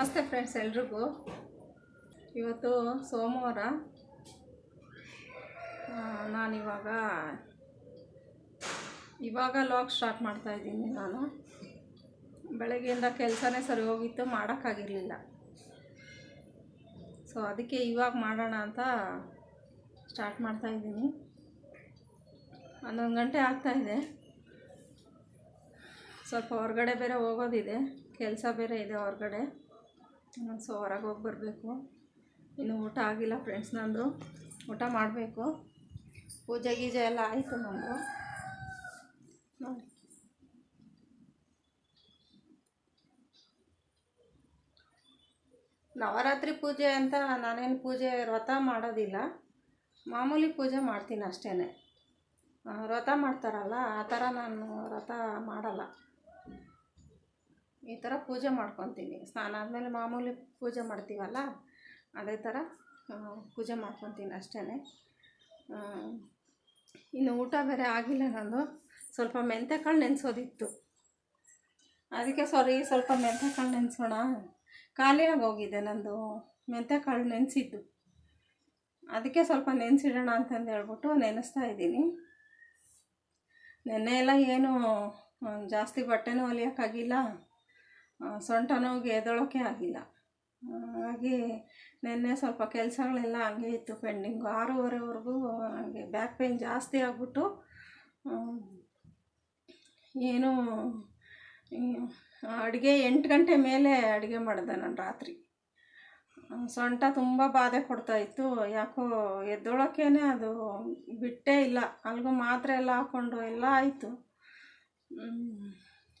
ನಮಸ್ತೆ ಫ್ರೆಂಡ್ಸ್ ಎಲ್ರಿಗೂ. ಇವತ್ತು ಸೋಮವಾರ. ನಾನಿವಾಗ ಇವಾಗ ಲಾಗ್ ಸ್ಟಾರ್ಟ್ ಮಾಡ್ತಾ ಇದ್ದೀನಿ ನಾನು. ಬೆಳಗ್ಗೆಯಿಂದ ಕೆಲಸನೇ ಸರಿ ಹೋಗಿತ್ತು ಮಾಡೋಕ್ಕಾಗಿರಲಿಲ್ಲ. ಸೊ ಅದಕ್ಕೆ ಇವಾಗ ಮಾಡೋಣ ಅಂತ ಸ್ಟಾರ್ಟ್ ಮಾಡ್ತಾ ಇದ್ದೀನಿ. ಹನ್ನೊಂದು ಗಂಟೆ ಆಗ್ತಾಯಿದೆ ಸ್ವಲ್ಪ ಹೊರಗಡೆ ಬೇರೆ ಹೋಗೋದಿದೆ. ಕೆಲಸ ಬೇರೆ ಇದೆ ಹೊರಗಡೆ. ಸೊ ಹೊರಗೆ ಹೋಗಿ ಬರಬೇಕು. ಇನ್ನು ಊಟ ಆಗಿಲ್ಲ ಫ್ರೆಂಡ್ಸ್ ನಂದು. ಊಟ ಮಾಡಬೇಕು. ಪೂಜೆ ಗೀಜೆ ಎಲ್ಲ ಆಯಿತು ನಮ್ಮದು ನೋಡಿ. ನವರಾತ್ರಿ ಪೂಜೆ ಅಂತ ನಾನೇನು ಪೂಜೆ ವ್ರತ ಮಾಡೋದಿಲ್ಲ. ಮಾಮೂಲಿ ಪೂಜೆ ಮಾಡ್ತೀನಿ ಅಷ್ಟೇ ವ್ರತ ಮಾಡ್ತಾರಲ್ಲ, ಆ ಥರ ನಾನು ವ್ರತ ಮಾಡಲ್ಲ. ಈ ಥರ ಪೂಜೆ ಮಾಡ್ಕೊತೀನಿ. ಸ್ನಾನ ಆದಮೇಲೆ ಮಾಮೂಲಿ ಪೂಜೆ ಮಾಡ್ತೀವಲ್ಲ, ಅದೇ ಥರ ಪೂಜೆ ಮಾಡ್ಕೊತೀನಿ ಅಷ್ಟೇ ಇನ್ನು ಊಟ ಬೇರೆ ಆಗಿಲ್ಲ ನಾನು ಸ್ವಲ್ಪ ಮೆಂತೆಕಾಳು ನೆನೆಸೋದಿತ್ತು. ಅದಕ್ಕೆ ಸಾರಿ ಸ್ವಲ್ಪ ಮೆಂತೆಕಾಳು ನೆನೆಸೋಣ. ಖಾಲಿಯಾಗಿ ಹೋಗಿದೆ ನಂದು. ಮೆಂತೆಕಾಳು ನೆನೆಸಿದ್ದು. ಅದಕ್ಕೆ ಸ್ವಲ್ಪ ನೆನೆಸಿಡೋಣ ಅಂತಂದು ಹೇಳ್ಬಿಟ್ಟು ನೆನೆಸ್ತಾ ಇದ್ದೀನಿ. ನೆನ್ನೆ ಎಲ್ಲ ಏನು, ಜಾಸ್ತಿ ಬಟ್ಟೆನೂ ಹೊಲಿಯೋಕ್ಕಾಗಿಲ್ಲ. ಸೊಂಟ ನೋವಿಗೆ ಎದೊಳೋಕೆ ಆಗಿಲ್ಲ. ಹಾಗೆ ನಿನ್ನೆ ಸ್ವಲ್ಪ ಕೆಲಸಗಳೆಲ್ಲ ಹಂಗೆ ಇತ್ತು ಪೆಂಡಿಂಗು. ಆರೂವರೆವರೆಗೂ ಹಾಗೆ ಬ್ಯಾಕ್ ಪೇಯ್ನ್ ಜಾಸ್ತಿ ಆಗ್ಬಿಟ್ಟು ಏನು ಅಡುಗೆ ಎಂಟು ಗಂಟೆ ಮೇಲೆ ಅಡುಗೆ ಮಾಡಿದೆ ನಾನು ರಾತ್ರಿ. ಸೊಂಟ ತುಂಬ ಬಾಧೆ ಕೊಡ್ತಾಯಿತ್ತು ಯಾಕೋ ಎದ್ದೊಳಕ್ಕೇ ಅದು ಬಿಟ್ಟೇ ಇಲ್ಲ. ಅಲ್ಗೂ ಮಾತ್ರೆ ಎಲ್ಲ ಹಾಕ್ಕೊಂಡು ಎಲ್ಲ ಆಯಿತು.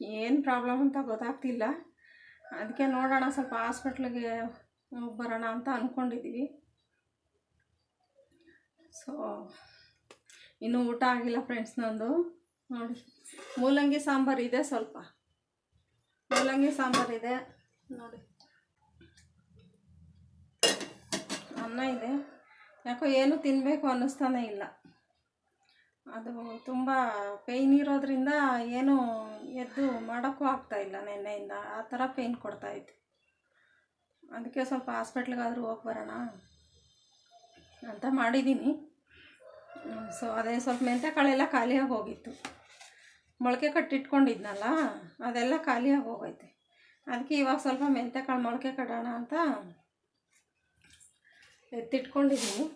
ಏನು ಪ್ರಾಬ್ಲಮ್ ಅಂತ ಗೊತ್ತಾಗ್ತಿಲ್ಲ. ಅದಕ್ಕೆ ನೋಡೋಣ, ಸ್ವಲ್ಪ ಹಾಸ್ಪಿಟ್ಲಿಗೆ ಹೋಗಿ ಬರೋಣ ಅಂತ ಅಂದ್ಕೊಂಡಿದ್ದೀವಿ ಸೊ ಇನ್ನೂ ಊಟ ಆಗಿಲ್ಲ ಫ್ರೆಂಡ್ಸ್ ನಂದು. ನೋಡಿ, ಮೂಲಂಗಿ ಸಾಂಬಾರು ಇದೆ ಸ್ವಲ್ಪ. ಮೂಲಂಗಿ ಸಾಂಬಾರು ಇದೆ. ನೋಡಿ. ಅನ್ನ ಇದೆ. ಯಾಕೋ ಏನು ತಿನ್ನಬೇಕು ಅನ್ನಿಸ್ತಾನೆ ಇಲ್ಲ. ಅದು ತುಂಬ ಪೇಯ್ನ್ ಇರೋದ್ರಿಂದ ಏನು ಎದ್ದು ಮಾಡೋಕ್ಕೂ ಇಲ್ಲ ನಿನ್ನೆಯಿಂದ. ಆ ಥರ ಪೇಯ್ನ್ ಕೊಡ್ತಾಯಿತ್ತು ಅದಕ್ಕೆ ಸ್ವಲ್ಪ ಹಾಸ್ಪಿಟ್ಲಿಗಾದರೂ ಹೋಗಿ ಬರೋಣ ಅಂತ ಮಾಡಿದ್ದೀನಿ ಸೊ ಅದೇ ಸ್ವಲ್ಪ ಮೆಂತೆಕಾಳೆಲ್ಲ ಖಾಲಿಯಾಗಿ ಹೋಗಿತ್ತು. ಮೊಳಕೆ ಕಟ್ಟಿಟ್ಕೊಂಡಿದ್ನಲ್ಲ, ಅದೆಲ್ಲ ಖಾಲಿಯಾಗಿ ಹೋಗೈತೆ. ಅದಕ್ಕೆ ಇವಾಗ ಸ್ವಲ್ಪ ಮೆಂತೆಕಾಳು ಮೊಳಕೆ ಕಟ್ಟೋಣ ಅಂತ ಎತ್ತಿಟ್ಕೊಂಡಿದ್ದೀನಿ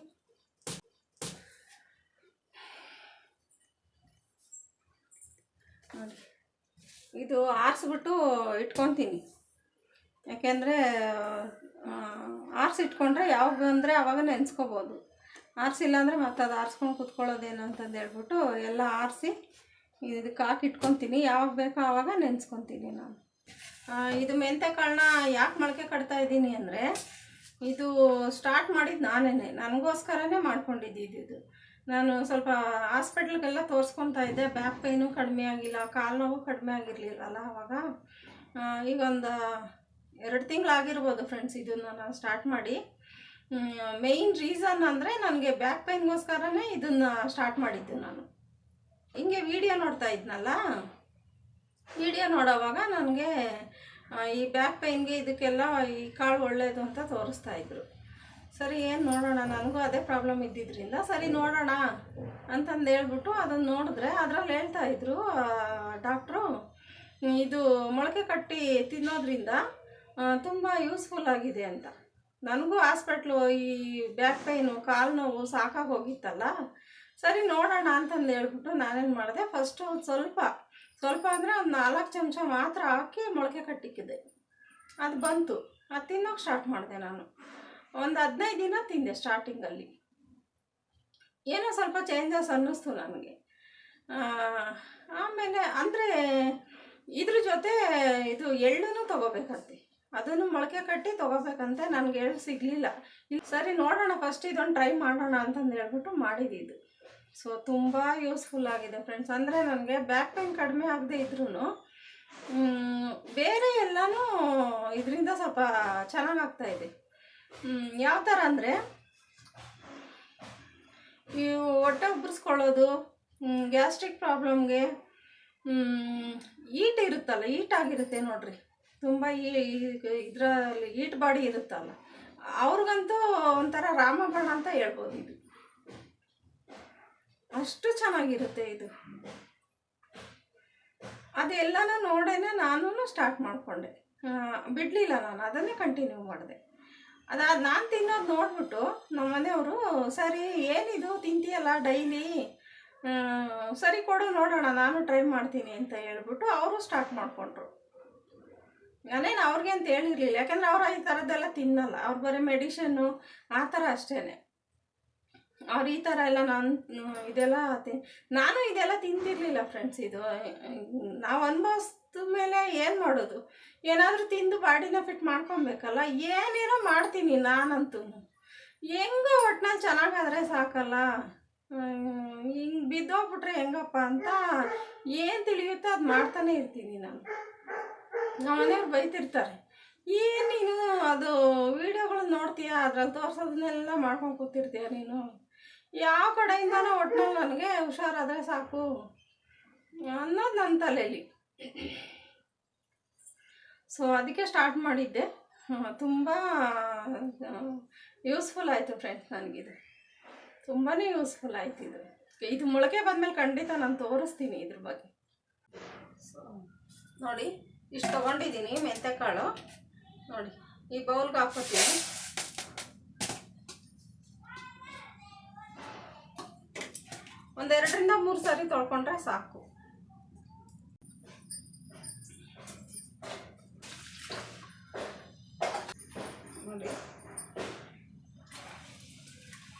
ನೋಡಿ ಇದು ಆರಿಸ್ಬಿಟ್ಟು ಇಟ್ಕೊತೀನಿ. ಯಾಕೆಂದರೆ ಆರಿಸಿ ಇಟ್ಕೊಂಡ್ರೆ ಯಾವಾಗ ಅಂದರೆ ಆವಾಗ ನೆನೆಸ್ಕೋಬೋದು. ಆರಿಸಿಲ್ಲ ಅಂದರೆ ಮತ್ತೆ ಅದು ಆರಿಸ್ಕೊಂಡು ಕುತ್ಕೊಳ್ಳೋದೇನು ಅಂತಂದು ಹೇಳ್ಬಿಟ್ಟು ಎಲ್ಲ ಆರಿಸಿ ಇದಕ್ಕೆ ಹಾಕಿ ಇಟ್ಕೊತೀನಿ. ಯಾವಾಗ ಬೇಕೋ ಆವಾಗ ನೆನೆಸ್ಕೊತೀನಿ ನಾನು. ಇದು ಇದು ಮೆಂತೆಕಾಳನ್ನ ಯಾಕೆ ಮೊಳಕೆ ಕಟ್ತಾ ಇದ್ದೀನಿ ಅಂದರೆ, ಇದು ಸ್ಟಾರ್ಟ್ ಮಾಡಿದ್ದು ನಾನೇ ನನಗೋಸ್ಕರನೇ ಮಾಡ್ಕೊಂಡಿದ್ದು ಇದು. ನಾನು ಸ್ವಲ್ಪ ಹಾಸ್ಪಿಟ್ಲಿಗೆಲ್ಲ ತೋರಿಸ್ಕೊತಾ ಇದ್ದೆ. ಬ್ಯಾಕ್ ಪೈನು ಕಡಿಮೆ ಆಗಿಲ್ಲ, ಕಾಲು ನೋವು ಕಡಿಮೆ ಆಗಿರಲಿಲ್ಲಲ್ಲ ಅವಾಗ. ಈಗ ಒಂದು ಎರಡು ತಿಂಗಳಾಗಿರ್ಬೋದು ಫ್ರೆಂಡ್ಸ್ ಇದನ್ನು ನಾನು ಸ್ಟಾರ್ಟ್ ಮಾಡಿ. ಮೇಯ್ನ್ ರೀಸನ್ ಅಂದರೆ ನನಗೆ ಬ್ಯಾಕ್ ಪೈನ್ಗೋಸ್ಕರನೇ ಇದನ್ನು ಸ್ಟಾರ್ಟ್ ಮಾಡಿದ್ದು ನಾನು. ಹಿಂಗೆ ವಿಡಿಯೋ ನೋಡ್ತಾ ಇದ್ನಲ್ಲ? ವಿಡಿಯೋ ನೋಡೋವಾಗ ನನಗೆ ಈ ಬ್ಯಾಕ್ ಪೈನ್ಗೆ ಇದಕ್ಕೆಲ್ಲ ಈ ಕಾಳು ಒಳ್ಳೆಯದು ಅಂತ ತೋರಿಸ್ತಾ ಇದ್ರು. ಸರಿ, ಏನು ನೋಡೋಣ? ನನಗೂ ಅದೇ ಪ್ರಾಬ್ಲಮ್ ಇದ್ದಿದ್ದರಿಂದ ಸರಿ ನೋಡೋಣ ಅಂತಂದು ಹೇಳ್ಬಿಟ್ಟು ಅದನ್ನು ನೋಡಿದ್ರೆ ಅದರಲ್ಲಿ ಹೇಳ್ತಾ ಇದ್ರು ಡಾಕ್ಟ್ರು ಇದು ಮೊಳಕೆ ಕಟ್ಟಿ ತಿನ್ನೋದ್ರಿಂದ ತುಂಬ ಯೂಸ್ಫುಲ್ ಆಗಿದೆ ಅಂತ. ನನಗೂ ಹಾಸ್ಪಿಟ್ಲು ಈ ಬ್ಯಾಕ್ ಪೈನು ಕಾಲು ನೋವು ಸಾಕಾಗಿ ಹೋಗಿತ್ತಲ್ಲ, ಸರಿ ನೋಡೋಣ ಅಂತಂದು ಹೇಳ್ಬಿಟ್ಟು ನಾನೇನು ಮಾಡಿದೆ ಫಸ್ಟು ಒಂದು ಸ್ವಲ್ಪ ಸ್ವಲ್ಪ ಅಂದರೆ ಒಂದು ನಾಲ್ಕು ಚಮಚ ಮಾತ್ರ ಹಾಕಿ ಮೊಳಕೆ ಕಟ್ಟಿಕ್ಕಿದೆ ಅದು ಬಂತು. ಅದು ತಿನ್ನೋಕೆ ಸ್ಟಾರ್ಟ್ ಮಾಡಿದೆ ನಾನು. ಒಂದು ಹದಿನೈದು ದಿನ ತಿಂದೆ ಸ್ಟಾರ್ಟಿಂಗಲ್ಲಿ ಏನೋ ಸ್ವಲ್ಪ ಚೇಂಜಸ್ ಅನ್ನಿಸ್ತು ನನಗೆ. ಆಮೇಲೆ ಅಂದರೆ ಇದ್ರ ಜೊತೆ ಇದು ಎಳ್ಳನ್ನು ತೊಗೋಬೇಕಂತೆ. ಅದನ್ನು ಮೊಳಕೆ ಕಟ್ಟಿ ತೊಗೋಬೇಕಂತೆ ನನಗೆ ಎಳ್ಳು ಸಿಗಲಿಲ್ಲ. ಸರಿ ನೋಡೋಣ ಫಸ್ಟ್ ಇದೊಂದು ಟ್ರೈ ಮಾಡೋಣ ಅಂತಂದು ಹೇಳ್ಬಿಟ್ಟು ಮಾಡಿದ್ದು ಸೊ ತುಂಬ ಯೂಸ್ಫುಲ್ ಆಗಿದೆ ಫ್ರೆಂಡ್ಸ್ ಅಂದರೆ ನನಗೆ ಬ್ಯಾಕ್ ಪೇನ್ ಕಡಿಮೆ ಆಗದೆ ಇದ್ರೂ ಬೇರೆ ಎಲ್ಲನೂ ಇದರಿಂದ ಸ್ವಲ್ಪ ಚೆನ್ನಾಗಾಗ್ತಾ ಇದೆ. ಯಾವ ಥರ ಅಂದರೆ? ಈ ಹೊಟ್ಟೆ ಉಬ್ಬರಿಸ್ಕೊಳ್ಳೋದು ಗ್ಯಾಸ್ಟ್ರಿಕ್ ಪ್ರಾಬ್ಲಮ್ಗೆ ಈಟ್ ಇರುತ್ತಲ್ಲ ಈಟ್ ಆಗಿರುತ್ತೆ ನೋಡ್ರಿ. ತುಂಬ ಈ ಇದರಲ್ಲಿ ಹೀಟ್ ಬಾಡಿ ಇರುತ್ತಲ್ಲ. ಅವ್ರಿಗಂತೂ ಒಂಥರ ರಾಮಬಾಣ ಅಂತ ಹೇಳ್ಬೋದು ಇದು. ಅಷ್ಟು ಚೆನ್ನಾಗಿರುತ್ತೆ ಇದು. ಅದೆಲ್ಲನೂ ನೋಡೇನೆ ನಾನು ಸ್ಟಾರ್ಟ್ ಮಾಡಿಕೊಂಡೆ. ಬಿಡಲಿಲ್ಲ ನಾನು, ಅದನ್ನೇ ಕಂಟಿನ್ಯೂ ಮಾಡಿದೆ. ಅದಾದ ನಾನು ತಿನ್ನೋದು ನೋಡ್ಬಿಟ್ಟು ನಮ್ಮ ಮನೆಯವರು, ಸರಿ, ಏನಿದು? ತಿಂತೀಯಲ್ಲ ಡೈಲಿ. ಸರಿ ಕೊಡು, ನೋಡೋಣ, ನಾನು ಟ್ರೈ ಮಾಡ್ತೀನಿ, ಅಂತ ಹೇಳ್ಬಿಟ್ಟು ಅವರು ಸ್ಟಾರ್ಟ್ ಮಾಡಿಕೊಂಡ್ರು. ನಾನೇನು ಅವ್ರಿಗೆ ಅಂತ ಹೇಳಿರಲಿಲ್ಲ. ಯಾಕಂದರೆ ಅವ್ರು ಈ ಥರದ್ದೆಲ್ಲ ತಿನ್ನಲ್ಲ. ಅವ್ರು ಬರೀ ಮೆಡಿಷನ್ನು ಆ ಥರ ಅಷ್ಟೇ ಅವ್ರು ಈ ಥರ ಎಲ್ಲ ನಾನು, ಇದೆಲ್ಲ ತಿ ನಾನು ಇದೆಲ್ಲ ತಿಂತಿರ್ಲಿಲ್ಲ, ಫ್ರೆಂಡ್ಸ್, ಇದು, ನಾವು ಅನುಭವಿಸ್ದ ಮೇಲೆ ಏನು ಮಾಡೋದು? ಏನಾದರೂ ತಿಂದು ಬಾಡಿನ ಫಿಟ್ ಮಾಡ್ಕೊಬೇಕಲ್ಲ? ಏನೇನೋ ಮಾಡ್ತೀನಿ ನಾನಂತೂ. ಹೆಂಗೋ ಒಟ್ನಲ್ಲಿ ಚೆನ್ನಾಗಾದರೆ ಸಾಕಲ್ಲ. ಹಿಂಗೆ ಬಿದ್ದೋಗ್ಬಿಟ್ರೆ ಹೆಂಗಪ್ಪ ಅಂತ ಏನು ತಿಳಿಯುತ್ತೋ ಅದು ಮಾಡ್ತಾನೆ ಇರ್ತೀನಿ ನಾನು. ನಮ್ಮನೆಯವ್ರು ಬೈತಿರ್ತಾರೆ. ಏನು ನೀನು ಅದು ವೀಡಿಯೋಗಳು ನೋಡ್ತೀಯ? ಅದ್ರಲ್ಲಿ ತೋರಿಸೋದನ್ನೆಲ್ಲ ಮಾಡ್ಕೊಂಡು ಕೂತಿರ್ತೀಯ ನೀನು? ಯಾವ ಕಡೆಯಿಂದನೂ ಒಟ್ನಲ್ಲಿ ನನಗೆ ಹುಷಾರಾದರೆ ಸಾಕು ಅನ್ನೋದು ನನ್ನ ತಲೆಯಲ್ಲಿ ಸೊ ಅದಕ್ಕೆ ಸ್ಟಾರ್ಟ್ ಮಾಡಿದ್ದೆ. ತುಂಬ ಯೂಸ್ಫುಲ್ ಆಯಿತು ಫ್ರೆಂಡ್ಸ್ ನನಗಿದು. ತುಂಬಾ ಯೂಸ್ಫುಲ್ ಆಯ್ತು ಇದು. ಇದು ಮೊಳಕೆ ಬಂದಮೇಲೆ ಖಂಡಿತ ನಾನು ತೋರಿಸ್ತೀನಿ ಇದ್ರ ಬಗ್ಗೆ. ಸೊ ನೋಡಿ, ಇಷ್ಟು ತೊಗೊಂಡಿದ್ದೀನಿ ಮೆಂತೆಕಾಳು. ನೋಡಿ, ಈ ಬೌಲ್ಗೆ ಹಾಕೋತೀನಿ ಒಂದೆರಡರಿಂದ ಮೂರು ಸಾರಿ ತೊಳ್ಕೊಂಡ್ರೆ ಸಾಕು. ನೋಡಿ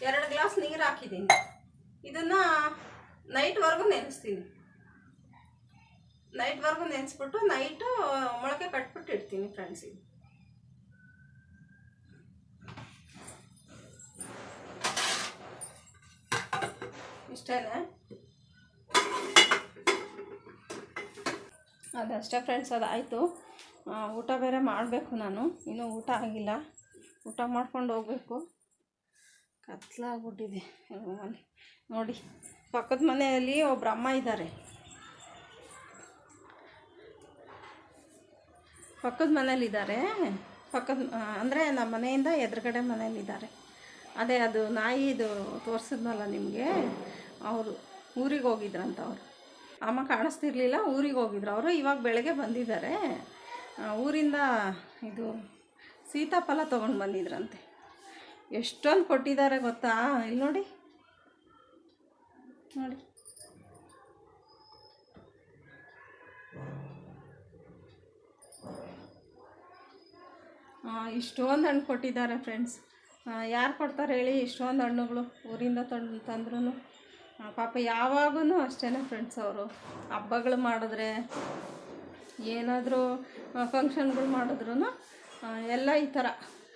ಎರಡು ಗ್ಲಾಸ್ ನೀರು ಹಾಕಿದ್ದೀನಿ. ಇದನ್ನು ನೈಟ್ವರೆಗೂ ನೆನೆಸ್ತೀನಿ. ನೈಟ್ವರೆಗೂ ನೆನೆಸ್ಬಿಟ್ಟು ನೈಟು ಮೊಳಕೆ ಕಟ್ಬಿಟ್ಟು ಇಡ್ತೀನಿ ಫ್ರೆಂಡ್ಸ್ ಇದು ಇಷ್ಟೇನೆ? ಅದಷ್ಟೇ ಫ್ರೆಂಡ್ಸ್ ಅದಾಯಿತು ಊಟ ಬೇರೆ ಮಾಡಬೇಕು ನಾನು. ಇನ್ನೂ ಊಟ ಆಗಿಲ್ಲ. ಊಟ ಮಾಡ್ಕೊಂಡು ಹೋಗ್ಬೇಕು. ಕತ್ಲಾಗ್ಬಿಟ್ಟಿದೆ ಮನೆ ನೋಡಿ ಪಕ್ಕದ ಮನೆಯಲ್ಲಿ ಒಬ್ರು ಅಮ್ಮ ಇದ್ದಾರೆ. ಪಕ್ಕದ ಮನೇಲಿದ್ದಾರೆ ಪಕ್ಕದ ಅಂದರೆ ನಮ್ಮ ಮನೆಯಿಂದ ಎದುರುಗಡೆ ಮನೇಲಿದ್ದಾರೆ ಅದೇ ಅದು ನಾಯಿದು ತೋರಿಸಿದ್ನಲ್ಲ ನಿಮಗೆ? ಅವರು ಊರಿಗೆ ಹೋಗಿದ್ರಂತ ಅವರು. ಅಮ್ಮ ಕಾಣಿಸ್ತಿರ್ಲಿಲ್ಲ ಊರಿಗೆ ಹೋಗಿದ್ರು. ಅವರು ಇವಾಗ ಬೆಳಗ್ಗೆ ಬಂದಿದ್ದಾರೆ. ಊರಿಂದ ಇದು ಸೀತಾಫಲ ತೊಗೊಂಡು ಬಂದಿದ್ರಂತೆ. ಎಷ್ಟೊಂದು ಕೊಟ್ಟಿದ್ದಾರೆ ಗೊತ್ತಾ? ಇಲ್ಲಿ ನೋಡಿ. ನೋಡಿ. ಇಷ್ಟೊಂದು ಹಣ್ಣು ಕೊಟ್ಟಿದ್ದಾರೆ ಫ್ರೆಂಡ್ಸ್. ಯಾರು ಕೊಡ್ತಾರೆ ಹೇಳಿ? ಇಷ್ಟೊಂದು ಹಣ್ಣುಗಳು ಊರಿಂದ ತಂದು ತಂದ್ರೂ ಪಾಪ ಯಾವಾಗೂ ಅಷ್ಟೇ ಫ್ರೆಂಡ್ಸ್ ಅವರು. ಹಬ್ಬಗಳು ಮಾಡಿದ್ರೆ ಏನಾದರೂ ಫಂಕ್ಷನ್ಗಳು ಮಾಡಿದ್ರು ಎಲ್ಲ ಈ ಥರ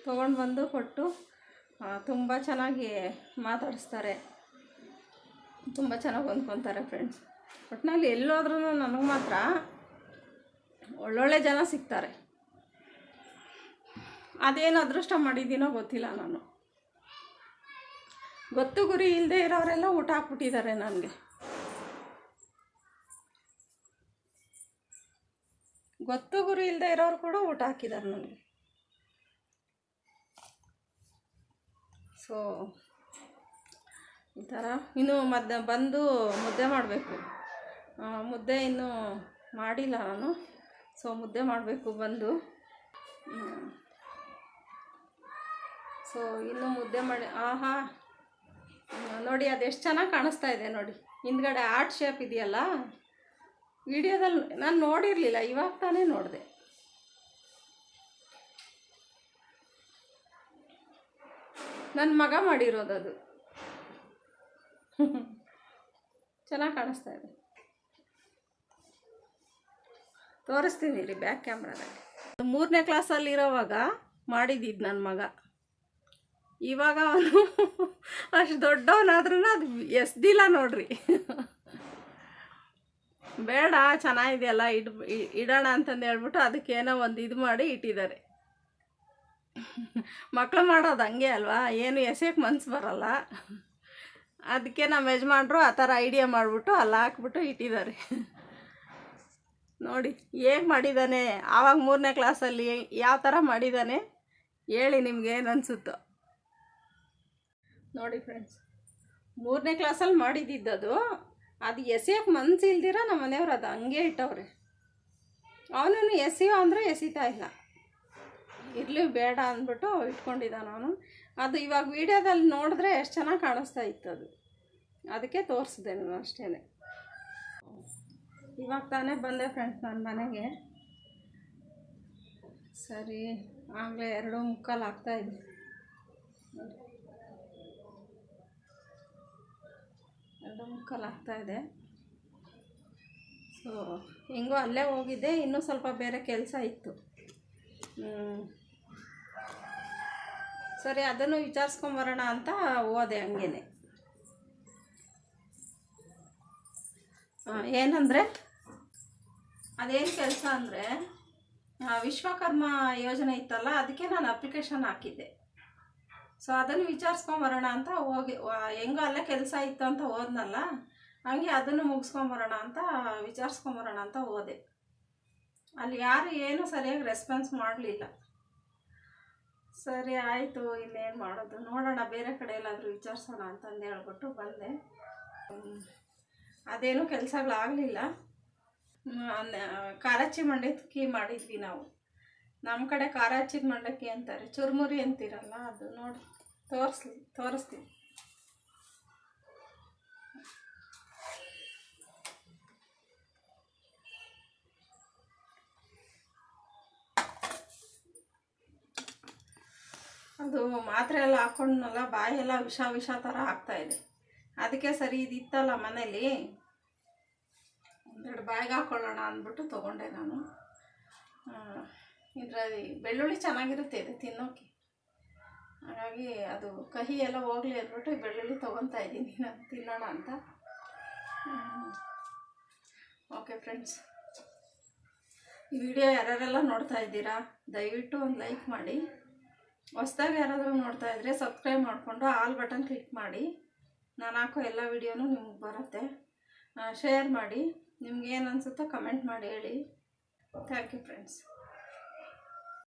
ತೊಗೊಂಡು ಬಂದು ಕೊಟ್ಟು ತುಂಬ ಚೆನ್ನಾಗಿ ಮಾತಾಡಿಸ್ತಾರೆ. ತುಂಬ ಚೆನ್ನಾಗಿ ಹೊಂದ್ಕೊತಾರೆ ಫ್ರೆಂಡ್ಸ್ ಒಟ್ಟಿನಲ್ಲಿ ಎಲ್ಲೋದ್ರೂ ನನಗೆ ಮಾತ್ರ ಒಳ್ಳೊಳ್ಳೆ ಜನ ಸಿಗ್ತಾರೆ. ಅದೇನು ಅದೃಷ್ಟ ಮಾಡಿದ್ದೀನೋ ಗೊತ್ತಿಲ್ಲ ನಾನು. ಗೊತ್ತು ಗುರಿ ಇಲ್ಲದೆ ಇರೋರೆಲ್ಲ ಊಟ ಹಾಕ್ಬಿಟ್ಟಿದ್ದಾರೆ ನನಗೆ. ಗೊತ್ತು ಗುರಿ ಇಲ್ಲದೆ ಇರೋರು ಕೂಡ ಊಟ ಹಾಕಿದ್ದಾರೆ ನನಗೆ. ಸೊ ಈ ಥರ ಇನ್ನು ಮಧ್ಯ ಬಂದು ಮುದ್ದೆ ಮಾಡಬೇಕು. ಮುದ್ದೆ ಇನ್ನೂ ಮಾಡಿಲ್ಲ ನಾನು. ಸೊ, ಮುದ್ದೆ ಮಾಡಬೇಕು ಬಂದು. ಸೊ, ಇನ್ನು ಮುದ್ದೆ ಮಾಡಿ, ಆಹಾ. ನೋಡಿ, ಅದು ಎಷ್ಟು ಚೆನ್ನಾಗಿ ಕಾಣಿಸ್ತಾ ಇದೆ ನೋಡಿ. ಹಿಂದ್ಗಡೆ ಆರ್ಟ್ ಶೇಪ್ ಇದೆಯಲ್ಲ? ವಿಡಿಯೋದಲ್ಲಿ ನಾನು ನೋಡಿರಲಿಲ್ಲ, ಇವಾಗ ತಾನೇ ನೋಡಿದೆ. ನನ್ನ ಮಗ ಮಾಡಿರೋದು ಅದು. ಚೆನ್ನಾಗಿ ಕಾಣಿಸ್ತಾ ಇದೆ. ತೋರಿಸ್ತೀನಿ ರೀ ಬ್ಯಾಕ್ ಕ್ಯಾಮ್ರಾದಲ್ಲಿ. ಮೂರನೇ ಕ್ಲಾಸಲ್ಲಿ ಇರೋವಾಗ ಮಾಡಿದ್ದಿದ್ದು ನನ್ನ ಮಗ. ಇವಾಗ ಅವನು ಅಷ್ಟು ದೊಡ್ಡವನಾದ್ರೂ ಅದು ಎಸ್ದಿಲ್ಲ ನೋಡ್ರಿ. ಬೇಡ ಚೆನ್ನಾಗಿದೆಯಲ್ಲ ಇಡ್, ಇಡೋಣ ಅಂತಂದು ಹೇಳ್ಬಿಟ್ಟು ಅದಕ್ಕೇನೋ ಒಂದು ಇದು ಮಾಡಿ ಇಟ್ಟಿದ್ದಾರೆ. ಮಕ್ಕಳು ಮಾಡೋದು ಹಂಗೆ ಅಲ್ವಾ? ಏನು ಎಸೆಯೋಕೆ ಮನ್ಸು ಬರಲ್ಲ. ಅದಕ್ಕೆ ನಮ್ಮ ಯಜಮಾನ್ರು ಆ ಥರ ಐಡಿಯಾ ಮಾಡಿಬಿಟ್ಟು ಅಲ್ಲಿ ಹಾಕ್ಬಿಟ್ಟು ಇಟ್ಟಿದ್ದಾರೆ ನೋಡಿ, ಹೇಗೆ ಮಾಡಿದ್ದಾನೆ ಆವಾಗ ಮೂರನೇ ಕ್ಲಾಸಲ್ಲಿ ಯಾವ ಥರ ಮಾಡಿದ್ದಾನೆ ಹೇಳಿ ನಿಮ್ಗೆ ಏನು ಅನಿಸುತ್ತೋ. ನೋಡಿ ಫ್ರೆಂಡ್ಸ್ ಮೂರನೇ ಕ್ಲಾಸಲ್ಲಿ ಮಾಡಿದ್ದಿದ್ದದು ಅದು ಎಸೆಯೋಕೆ ಮನ್ಸಿಲ್ದಿರೋ ಇಲ್ದಿರ ನಮ್ಮ ಮನೆಯವ್ರು ಅದು ಹಂಗೆ ಇಟ್ಟವ್ರೆ. ಅವನು ಎಸೆಯೋ ಅಂದರೆ ಎಸಿತಾ ಇಲ್ಲ. ಇರಲಿ, ಬೇಡ ಅಂದ್ಬಿಟ್ಟು ಇಟ್ಕೊಂಡಿದ್ದ ನಾನು. ಅದು ಇವಾಗ ವಿಡಿಯೋದಲ್ಲಿ ನೋಡಿದ್ರೆ ಎಷ್ಟು ಚೆನ್ನಾಗಿ ಕಾಣಿಸ್ತಾ ಇತ್ತು ಅದು. ಅದಕ್ಕೆ ತೋರಿಸಿದೆ ನಾನು ಅಷ್ಟೇ ಇವಾಗ ತಾನೇ ಬಂದೆ ಫ್ರೆಂಡ್ಸ್ ನನ್ನ ಮನೆಗೆ. ಸರಿ, ಆಗಲೇ ಎರಡು ಮುಕ್ಕಾಲು ಆಗ್ತಾಯಿದೆ ಎರಡು ಮುಕ್ಕಾಲು ಆಗ್ತಾಯಿದೆ ಸೊ ಹೆಂಗೋ ಅಲ್ಲೇ ಹೋಗಿದ್ದೆ, ಇನ್ನೂ ಸ್ವಲ್ಪ ಬೇರೆ ಕೆಲಸ ಇತ್ತು. ಸರಿ, ಅದನ್ನು ವಿಚಾರಿಸ್ಕೊಂಬರೋಣ ಅಂತ ಹೋದೆ ಹಂಗೇನೆ. ಏನಂದರೆ? ಅದೇನು ಕೆಲಸ ಅಂದರೆ ವಿಶ್ವಕರ್ಮ ಯೋಜನೆ ಇತ್ತಲ್ಲ, ಅದಕ್ಕೆ ನಾನು ಅಪ್ಲಿಕೇಶನ್ ಹಾಕಿದ್ದೆ. ಸೊ ಅದನ್ನು ವಿಚಾರಿಸ್ಕೊಂಬರೋಣ ಅಂತ ಹೋಗಿ ಹೆಂಗೋ ಅಲ್ಲೇ ಕೆಲಸ ಇತ್ತು ಅಂತ ಹೋದ್ನಲ್ಲ, ಹಂಗೆ ಅದನ್ನು ಮುಗಿಸ್ಕೊಂಬರೋಣ ಅಂತ ವಿಚಾರಿಸ್ಕೊಂಬರೋಣ ಅಂತ ಹೋದೆ. ಅಲ್ಲಿ ಯಾರು ಏನು ಸರಿಯಾಗಿ ರೆಸ್ಪಾನ್ಸ್ ಮಾಡಲಿಲ್ಲ. ಸರಿ ಆಯಿತು, ಇನ್ನೇನು ಮಾಡೋದು? ನೋಡೋಣ, ಬೇರೆ ಕಡೆ ಎಲ್ಲಾದರೂ ವಿಚಾರಿಸೋಣ ಅಂತಂದು ಹೇಳ್ಬಿಟ್ಟು ಬಂದೆ. ಅದೇನೂ ಕೆಲಸಗಳಾಗಲಿಲ್ಲ. ಕಾರಾಚಿ ಮಂಡಕ್ಕಿ ಮಾಡಿದ್ವಿ ನಾವು. ನಮ್ಮ ಕಡೆ ಕಾರಾಚಿದ ಮಂಡಕ್ಕಿ ಅಂತಾರೆ, ಚುರುಮುರಿ ಅಂತೀರಲ್ಲ, ಅದು ನೋಡಿ ತೋರಿಸ್ಲಿ, ತೋರಿಸ್ತೀನಿ. ಅದು ಮಾತ್ರೆ ಎಲ್ಲ ಹಾಕೊಂಡ್ನಲ್ಲ, ಬಾಯೆಲ್ಲ ವಿಷ ವಿಷ ಥರ ಇದೆ. ಅದಕ್ಕೆ ಸರಿ ಇದಿತ್ತಲ್ಲ ಮನೇಲಿ. ಒಂದೆರಡು ಬಾಯಿಗೆ ಹಾಕೊಳ್ಳೋಣ ಅಂದ್ಬಿಟ್ಟು ತೊಗೊಂಡೆ ನಾನು. ಇದರಲ್ಲಿ ಬೆಳ್ಳುಳ್ಳಿ ಚೆನ್ನಾಗಿರುತ್ತೆ ಇದು ತಿನ್ನೋಕ್ಕೆ ಹಾಗಾಗಿ ಅದು ಕಹಿ ಎಲ್ಲ ಹೋಗಲಿ ಅಂದ್ಬಿಟ್ಟು ಬೆಳ್ಳುಳ್ಳಿ ತೊಗೊತಾ ಇದ್ದೀನಿ ನಾನು, ತಿನ್ನೋಣ ಅಂತ. Okay friends. ಈ ವಿಡಿಯೋ ಯಾರ್ಯಾರೆಲ್ಲ ನೋಡ್ತಾ ಇದ್ದೀರಾ, ದಯವಿಟ್ಟು ಒಂದು ಲೈಕ್ ಮಾಡಿ. ಹೊಸ್ದಾಗಿ ಯಾರಾದರೂ ನೋಡ್ತಾ ಇದ್ದರೆ ಸಬ್ಸ್ಕ್ರೈಬ್ ಮಾಡಿಕೊಂಡು ಆಲ್ ಬಟನ್ ಕ್ಲಿಕ್ ಮಾಡಿ. ನಾನು ಹಾಕೋ ಎಲ್ಲ ವಿಡಿಯೋನೂ ನಿಮಗೆ ಬರುತ್ತೆ. ಶೇರ್ ಮಾಡಿ. ನಿಮ್ಗೆ ಏನು ಅನಿಸುತ್ತೋ ಕಮೆಂಟ್ ಮಾಡಿ ಹೇಳಿ. Thank you friends